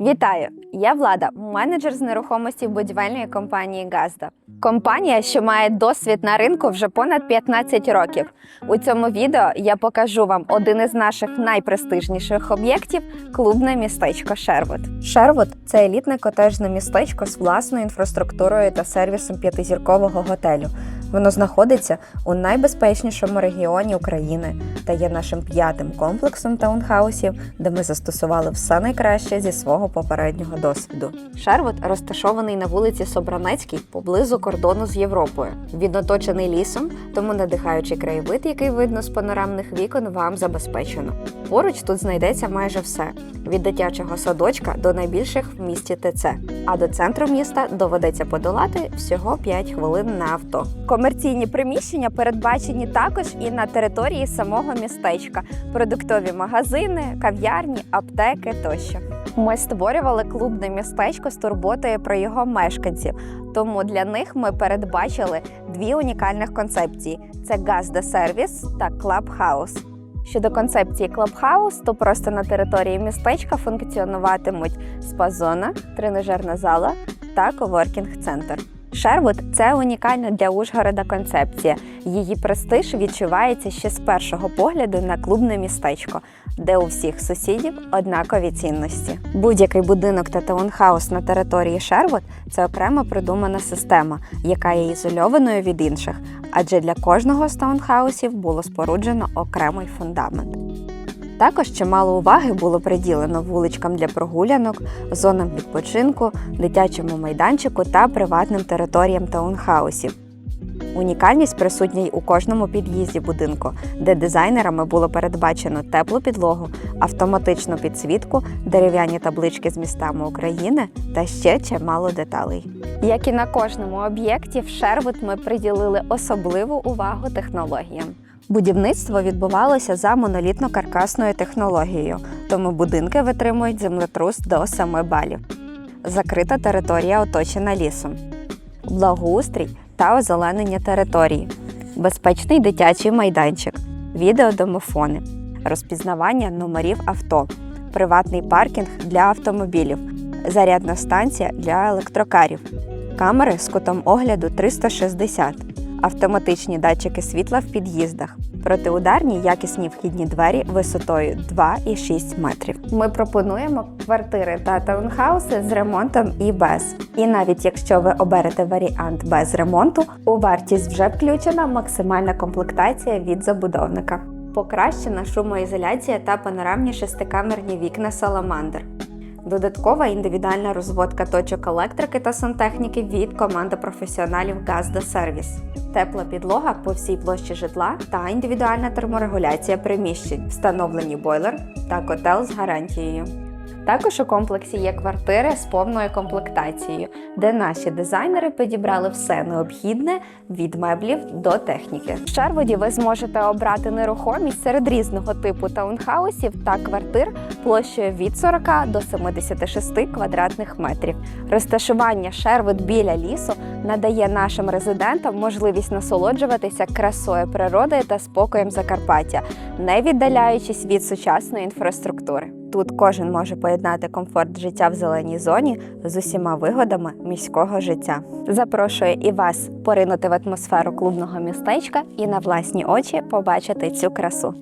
Вітаю! Я Влада, менеджер з нерухомості будівельної компанії Газда. Компанія, що має досвід на ринку вже понад 15 років. У цьому відео я покажу вам один із наших найпрестижніших об'єктів клубне містечко Шервуд. Шервуд це елітне котежне містечко з власною інфраструктурою та сервісом п'ятизіркового готелю. Воно знаходиться у найбезпечнішому регіоні України та є нашим п'ятим комплексом таунхаусів, де ми застосували все найкраще зі свого попереднього досвіду. Шервуд розташований на вулиці Собранецькій поблизу кордону з Європою. Він оточений лісом, тому надихаючий краєвид, який видно з панорамних вікон, вам забезпечено. Поруч тут знайдеться майже все: від дитячого садочка до найбільших в місті ТЦ. А до центру міста доведеться подолати всього 5 хвилин на авто. Комерційні приміщення передбачені також і на території самого містечка: продуктові магазини, кав'ярні, аптеки тощо. Ми створювали клубне містечко з турботою про його мешканців. Тому для них ми передбачили дві унікальних концепції: це газда сервіс та клабхаус. Щодо концепції клабхаус, то просто на території містечка функціонуватимуть спа-зона, тренажерна зала та коворкінг-центр. Шервуд це унікальна для Ужгорода концепція. Її престиж відчувається ще з першого погляду на клубне містечко, де у всіх сусідів однакові цінності. Будь-який будинок та таунхаус на території Шервуд це окремо придумана система, яка є ізольованою від інших, адже для кожного з таунхаусів було споруджено окремий фундамент. Також чимало уваги було приділено вуличкам для прогулянок, зонам відпочинку, дитячому майданчику та приватним територіям таунхаусів. Унікальність присутня й у кожному під'їзді будинку, де дизайнерами було передбачено теплу підлогу, автоматичну підсвітку, дерев'яні таблички з містами України та ще чимало деталей. Як і на кожному об'єкті, в Шервуд ми приділили особливу увагу технологіям. Будівництво відбувалося за монолітно-каркасною технологією, тому будинки витримують землетрус до 7 балів. Закрита територія оточена лісом, благоустрій та озеленення території, безпечний дитячий майданчик, відеодомофони, розпізнавання номерів авто, приватний паркінг для автомобілів, зарядна станція для електрокарів, камери з кутом огляду 360 автоматичні датчики світла в під'їздах, протиударні якісні вхідні двері висотою 2,6 метрів. Ми пропонуємо квартири та таунхауси з ремонтом і без. І навіть якщо ви оберете варіант без ремонту, у вартість вже включена максимальна комплектація від забудовника. Покращена шумоізоляція та панорамні шестикамерні вікна Саламандр. Додаткова індивідуальна розводка точок електрики та сантехніки від команди професіоналів Газда Сервіс, тепла підлога по всій площі житла та індивідуальна терморегуляція приміщень, встановлені бойлер та котел з гарантією. Також у комплексі є квартири з повною комплектацією, де наші дизайнери підібрали все необхідне від меблів до техніки. В Шерводі ви зможете обрати нерухомість серед різного типу таунхаусів та квартир площею від 40 до 76 квадратних метрів. Розташування Шервуд біля лісу надає нашим резидентам можливість насолоджуватися красою природи та спокоєм Закарпаття, не віддаляючись від сучасної інфраструктури. Тут кожен може поєднати комфорт життя в зеленій зоні з усіма вигодами міського життя. Запрошую і вас поринути в атмосферу клубного містечка і на власні очі побачити цю красу.